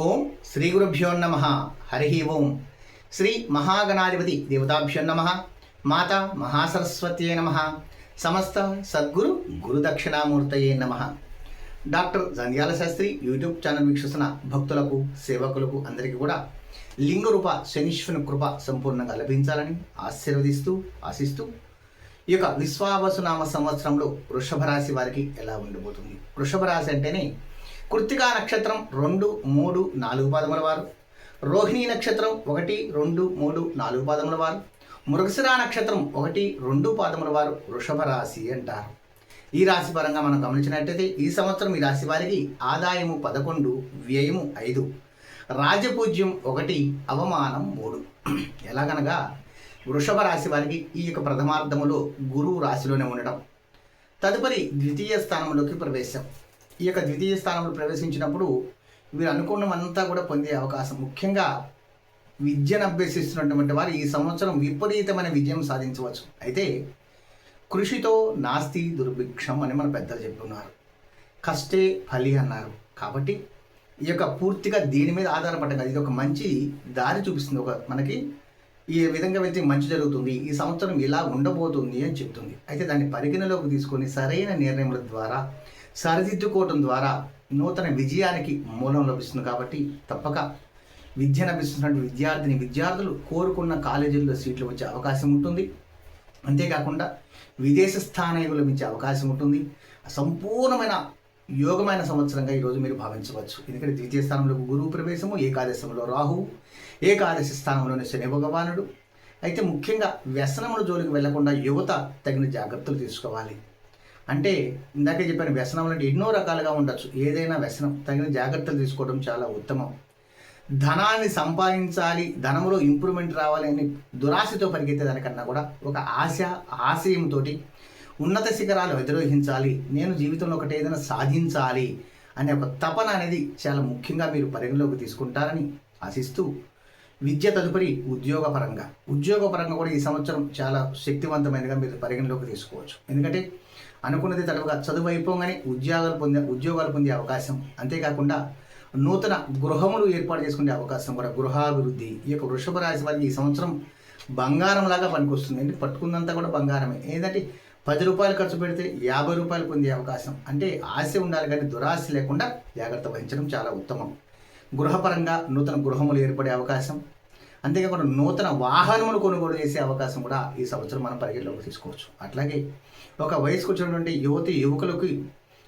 ఓం శ్రీ గురుభ్యో నమ. హరి ఓం. శ్రీ మహాగణాధిపతి దేవతాభ్యో నమ. మాత మహాసరస్వత్యే నమ. సమస్త సద్గురు గురుదక్షిణామూర్తయే నమ. Doctor Jandhyala Sastry YouTube channel వీక్షిస్తున్న భక్తులకు సేవకులకు అందరికీ కూడా లింగ రూప శనీశ్వరుని కృప సంపూర్ణంగా లభించాలని ఆశీర్వదిస్తూ ఆశిస్తూ ఈ యొక్క విశ్వావసునామ సంవత్సరంలో వృషభ రాశి వారికి ఎలా ఉండబోతుంది? వృషభ రాశి అంటేనే కృత్తికా నక్షత్రం రెండు మూడు నాలుగు పాదముల వారు. రోహిణీ నక్షత్రం ఒకటి రెండు మూడు నాలుగు పాదముల వారు. మృగశిరా నక్షత్రం ఒకటి రెండు పాదముల వారు వృషభ రాశి అంటారు. ఈ రాశి పరంగా మనం గమనించినట్టయితే ఈ సంవత్సరం ఈ రాశి వారికి ఆదాయము పదకొండు వ్యయము ఐదు. రాజపూజ్యం ఒకటి అవమానం మూడు. ఎలాగనగా వృషభ రాశి వారికి ఈ యొక్క ప్రథమార్థములో గురువు రాశిలోనే ఉండడం తదుపరి ద్వితీయ స్థానంలోకి ప్రవేశం. ఈ యొక్క ద్వితీయ స్థానంలో ప్రవేశించినప్పుడు వీరు అనుకున్నమంతా కూడా పొందే అవకాశం. ముఖ్యంగా విద్యను అభ్యసిస్తున్నటువంటి వారు ఈ సంవత్సరం విపరీతమైన విజయం సాధించవచ్చు. అయితే కృషితో నాస్తి దుర్భిక్షం అని మన పెద్దలు చెప్తున్నారు. కష్టే ఫలి అన్నారు. కాబట్టి ఈ యొక్క పూర్తిగా దీని మీద ఆధారపడడం కాదు. ఇది ఒక మంచి దారి చూపిస్తుంది. ఒక మనకి ఈ విధంగా వెళ్తే మంచి జరుగుతుంది. ఈ సంవత్సరం ఇలా ఉండబోతుంది అని చెప్తుంది. అయితే దాన్ని పరిగణలోకి తీసుకొని సరైన నిర్ణయముల ద్వారా సరిదిద్దుకోవడం ద్వారా నూతన విజయానికి మూలం లభిస్తుంది కాబట్టి తప్పక విద్య నభిస్తున్నటువంటి విద్యార్థిని విద్యార్థులు కోరుకున్న కాలేజీల్లో సీట్లు వచ్చే అవకాశం ఉంటుంది. అంతేకాకుండా విదేశ స్థానాలు లభించే అవకాశం ఉంటుంది. సంపూర్ణమైన యోగమైన సంవత్సరంగా ఈరోజు మీరు భావించవచ్చు. ఎందుకంటే ద్వితీయ స్థానంలో గురువు ప్రవేశము ఏకాదశంలో రాహువు ఏకాదశి స్థానంలోని శని భగవానుడు. అయితే ముఖ్యంగా వ్యసనముల జోలికి వెళ్ళకుండా యువత తగిన జాగ్రత్తలు తీసుకోవాలి. అంటే ఇందాకే చెప్పాను వ్యసనం అంటే ఎన్నో రకాలుగా ఉండొచ్చు. ఏదైనా వ్యసనం తగిన జాగ్రత్తలు తీసుకోవడం చాలా ఉత్తమం. ధనాన్ని సంపాదించాలి ధనంలో ఇంప్రూవ్మెంట్ రావాలి అని దురాశతో పరిగెత్తే దానికన్నా కూడా ఒక ఆశ ఆశయంతో ఉన్నత శిఖరాలు అధిరోహించాలి. నేను జీవితంలో ఒకటి ఏదైనా సాధించాలి అనే ఒక తపన అనేది చాలా ముఖ్యంగా మీరు పరిగణలోకి తీసుకుంటారని ఆశిస్తూ విద్య తదుపరి ఉద్యోగపరంగా. ఉద్యోగపరంగా కూడా ఈ సంవత్సరం చాలా శక్తివంతమైనగా మీరు పరిగణలోకి తీసుకోవచ్చు. ఎందుకంటే అనుకున్నది తడవగా చదువు అయిపోగానే ఉద్యోగాలు పొందే ఉద్యోగాలు పొందే అవకాశం. అంతేకాకుండా నూతన గృహములు ఏర్పాటు చేసుకునే అవకాశం కూడా గృహాభివృద్ధి. ఈ యొక్క వృషభ రాశి వారికి ఈ సంవత్సరం బంగారం లాగా పనికొస్తుంది. అంటే పట్టుకున్నంతా కూడా బంగారమే. ఏంటంటే పది రూపాయలు ఖర్చు పెడితే యాభై రూపాయలు పొందే అవకాశం. అంటే ఆశ ఉండాలి కానీ దురాశ లేకుండా జాగ్రత్త వహించడం చాలా ఉత్తమం. గృహపరంగా నూతన గృహములు ఏర్పడే అవకాశం. అంతేకాకుండా నూతన వాహనములు కొనుగోలు చేసే అవకాశం కూడా ఈ సంవత్సరం మనం పరిగణలోకి తీసుకోవచ్చు. అట్లాగే ఒక వయసుకు వచ్చినటువంటి యువతి యువకులకు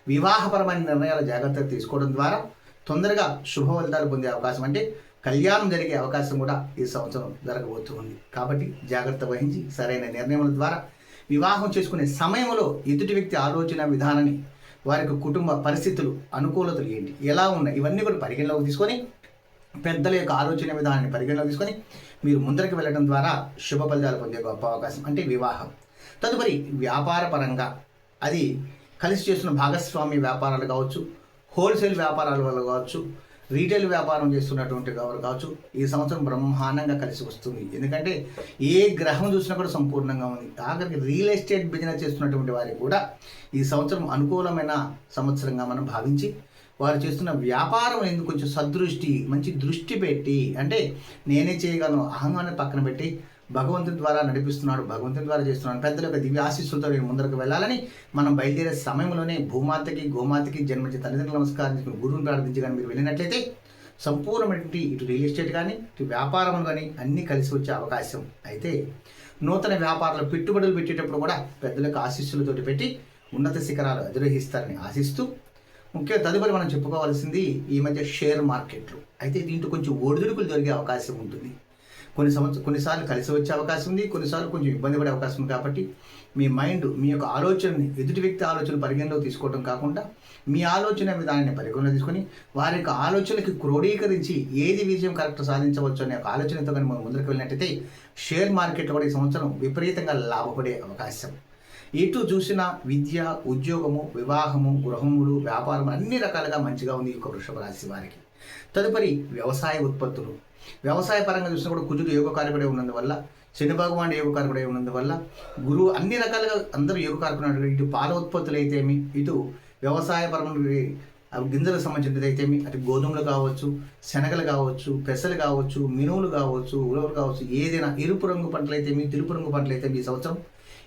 వివాహపరమైన నిర్ణయాల జాగ్రత్తలు తీసుకోవడం ద్వారా తొందరగా శుభ ఫలితాలు పొందే అవకాశం అంటే కళ్యాణం జరిగే అవకాశం కూడా ఈ సంవత్సరం జరగబోతుంది. కాబట్టి జాగ్రత్త వహించి సరైన నిర్ణయముల ద్వారా వివాహం చేసుకునే సమయంలో ఎదుటి వ్యక్తి ఆలోచన విధానాన్ని వారి కుటుంబ పరిస్థితులు అనుకూలతలు ఏంటి ఎలా ఉన్నాయి ఇవన్నీ కూడా పరిగణలోకి తీసుకొని పెద్దల యొక్క ఆలోచన విధానాన్ని పరిగణలోకి తీసుకొని మీరు ముందరికి వెళ్ళడం ద్వారా శుభ ఫలితాలు పొందే గొప్ప అవకాశం అంటే వివాహం. తదుపరి వ్యాపార పరంగా అది కలిసి చేస్తున్న భాగస్వామి వ్యాపారాలు కావచ్చు హోల్సేల్ వ్యాపారాల వల్ల కావచ్చు రీటైల్ వ్యాపారం చేస్తున్నటువంటి వారు కావచ్చు ఈ సంవత్సరం బ్రహ్మాండంగా కలిసి వస్తుంది. ఎందుకంటే ఏ గ్రహం చూసినా కూడా సంపూర్ణంగా ఉంది. ఆఖరికి రియల్ ఎస్టేట్ బిజినెస్ చేస్తున్నటువంటి వారికి కూడా ఈ సంవత్సరం అనుకూలమైన సంవత్సరంగా మనం భావించి వారు చేస్తున్న వ్యాపారం ఎందుకు కొంచెం సదృష్టి మంచి దృష్టి పెట్టి అంటే నేనే చేయగలను అహంగాన్ని పక్కన పెట్టి భగవంతుని ద్వారా నడిపిస్తున్నాడు భగవంతుని ద్వారా చేస్తున్నాడు. పెద్దల యొక్క దివ్య ఆశీస్సులతో నేను ముందరకు వెళ్ళాలని మనం బయలుదేరే సమయంలోనే భూమాతకి గోమాతకి జన్మించే తల్లిదండ్రులు నమస్కారం చేసుకుని గురువుని ప్రార్థించి కానీ మీరు వెళ్ళినట్లయితే సంపూర్ణమైనటువంటి ఇటు రియల్ ఎస్టేట్ కానీ ఇటు వ్యాపారం కానీ అన్నీ కలిసి వచ్చే అవకాశం అయితే నూతన వ్యాపారాలు పెట్టుబడులు పెట్టేటప్పుడు కూడా పెద్దలకు ఆశీస్సులతోటి పెట్టి ఉన్నత శిఖరాలు అధిరోహిస్తారని ఆశిస్తూ ముఖ్య తదుపరి మనం చెప్పుకోవాల్సింది ఈ మధ్య షేర్ మార్కెట్లు. అయితే దీంట్లో కొంచెం ఒడిదుడుకులు జరిగే అవకాశం ఉంటుంది. కొన్ని సంవత్సరం కొన్నిసార్లు కలిసి వచ్చే అవకాశం ఉంది కొన్నిసార్లు కొంచెం ఇబ్బంది పడే అవకాశం ఉంది కాబట్టి మీ మైండ్ మీ యొక్క ఆలోచనని ఎదుటి వ్యక్తి ఆలోచన పరిగణలో తీసుకోవడం కాకుండా మీ ఆలోచన విధానాన్ని పరిగణలో తీసుకొని వారి యొక్క ఆలోచనకి క్రోడీకరించి ఏది విజయం కరెక్ట్ సాధించవచ్చు అనే ఒక ఆలోచనతో కానీ మనం ముందుకు వెళ్ళినట్టయితే షేర్ మార్కెట్లో కూడా ఈ సంవత్సరం విపరీతంగా లాభపడే అవకాశం. ఎటు చూసినా విద్య ఉద్యోగము వివాహము గృహములు వ్యాపారం అన్ని రకాలుగా మంచిగా ఉంది ఈ యొక్క వృషభ రాశి వారికి. తదుపరి వ్యవసాయ ఉత్పత్తులు. వ్యవసాయ పరంగా చూసినా కూడా కుజుడు యోగకారకుడే ఉన్నందువల్ల శని భగవాన్ యోగకారకుడే ఉన్నందువల్ల గురువు అన్ని రకాలుగా అందరూ యోగకారకుడు ఇటు పాల ఉత్పత్తులు అయితేమి ఇటు వ్యవసాయపరమైన అవి గింజలకు సంబంధించినది అయితే అటు గోధుమలు కావచ్చు శనగలు కావచ్చు పెసలు కావచ్చు మినువులు కావచ్చు ఉలవలు కావచ్చు ఏదైనా ఎరుపు రంగు పంటలు అయితేమి తెలుపు రంగు పంటలు అయితే ఈ సంవత్సరం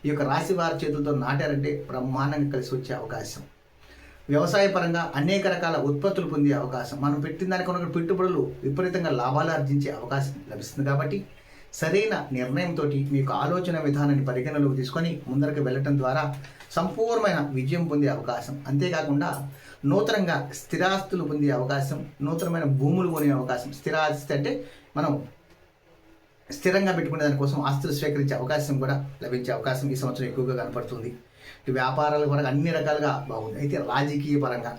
ఈ యొక్క రాశి వారి చేతులతో నాటారంటే బ్రహ్మాండంగా కలిసి వచ్చే అవకాశం. వ్యవసాయ పరంగా అనేక రకాల ఉత్పత్తులు పొందే అవకాశం. మనం పెట్టిన దానికి పెట్టుబడులు విపరీతంగా లాభాలు ఆర్జించే అవకాశం లభిస్తుంది కాబట్టి సరైన నిర్ణయంతో మీకు ఆలోచన విధానాన్ని పరిగణలోకి తీసుకొని ముందరకు వెళ్ళటం ద్వారా సంపూర్ణమైన విజయం పొందే అవకాశం. అంతేకాకుండా నూతనంగా స్థిరాస్తులు పొందే అవకాశం నూతనమైన భూములు కొనే అవకాశం. స్థిరాస్తి అంటే మనం స్థిరంగా పెట్టుకునే దానికోసం ఆస్తులు స్వీకరించే అవకాశం కూడా లభించే అవకాశం ఈ సంవత్సరం ఎక్కువగా కనపడుతుంది. ఈ వ్యాపారాల పరంగా అన్ని రకాలుగా బాగుంది అయితే రాజకీయ పరంగా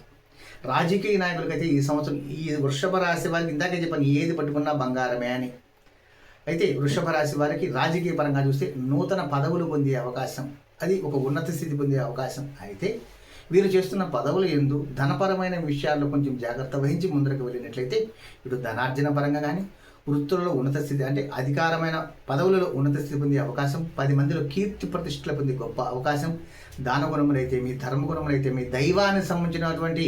రాజకీయ నాయకులకైతే ఈ సంవత్సరం ఈ వృషభ రాశి వారికి ఇందాకే చెప్పాను ఏది పట్టుకున్నా బంగారమే అని. అయితే వృషభ రాశి వారికి రాజకీయ పరంగా చూస్తే నూతన పదవులు పొందే అవకాశం అది ఒక ఉన్నత స్థితి పొందే అవకాశం. అయితే వీరు చేస్తున్న పదవులు ఎందు ధనపరమైన విషయాల్లో కొంచెం జాగ్రత్త వహించి ముందరకు వెళ్ళినట్లయితే ఇటు ధనార్జన పరంగా కానీ వృత్తులలో ఉన్నత స్థితి అంటే అధికారమైన పదవులలో ఉన్నత స్థితి పొందే అవకాశం పది మందిలో కీర్తి ప్రతిష్టలు పొందే గొప్ప అవకాశం దాన గుణములైతేమి ధర్మ గుణములైతేమి దైవానికి సంబంధించినటువంటి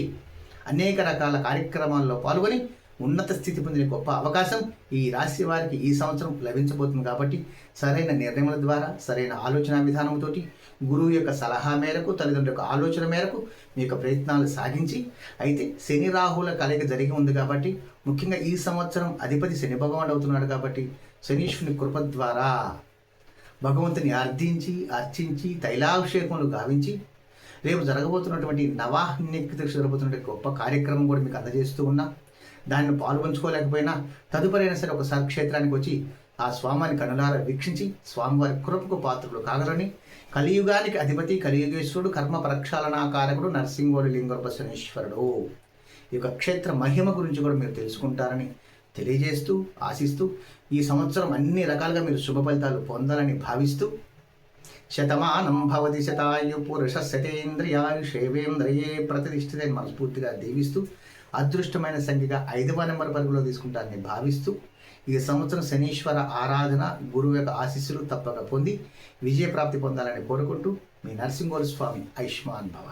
అనేక రకాల కార్యక్రమాల్లో పాల్గొని ఉన్నత స్థితి పొందిన గొప్ప అవకాశం ఈ రాశి వారికి ఈ సంవత్సరం లభించబోతుంది కాబట్టి సరైన నిర్ణయముల ద్వారా సరైన ఆలోచన విధానంతోటి గురువు యొక్క సలహా మేరకు తల్లిదండ్రుల యొక్క ఆలోచన మేరకు మీ యొక్క ప్రయత్నాలు సాగించి అయితే శని రాహుల కలయిక జరిగి ఉంది కాబట్టి ముఖ్యంగా ఈ సంవత్సరం అధిపతి శని భగవాన్ అవుతున్నాడు కాబట్టి శనీశ్వరుని కృప ద్వారా భగవంతుని అర్థించి అర్చించి తైలాభిషేకములు గావించి రేపు జరగబోతున్నటువంటి నవాహ్నిక్ జరగబోతున్నటువంటి గొప్ప కార్యక్రమం కూడా మీకు అందజేస్తూ ఉన్నా. దానిని పాల్పంచుకోలేకపోయినా తదుపరి అయినా సరే ఒకసారి క్షేత్రానికి వచ్చి ఆ స్వామిని కనులార వీక్షించి స్వామివారి కృపకు పాత్రలు కాగలని కలియుగానికి అధిపతి కలియుగేశ్వరుడు కర్మ ప్రక్షాళనాకారకుడు నరసింహోడి లింగోప ఈ యొక్క క్షేత్ర మహిమ గురించి కూడా మీరు తెలుసుకుంటారని తెలియజేస్తూ ఆశిస్తూ ఈ సంవత్సరం అన్ని రకాలుగా మీరు శుభ ఫలితాలు పొందాలని భావిస్తూ శతమానం భవతి శతాయు పురుష శతేంద్రియాయుషేవేంద్రియే ప్రతిష్ఠిత మనస్ఫూర్తిగా దీవిస్తూ అదృష్టమైన సంఖ్యగా ఐదవ నెంబర్ పరుగులో తీసుకుంటారని భావిస్తూ ఈ సంవత్సరం శనీశ్వర ఆరాధన గురువు యొక్క ఆశీస్సులు తప్పక పొంది విజయప్రాప్తి పొందాలని కోరుకుంటూ మీ నరసింహోర స్వామి ఐష్మాన్ భవ.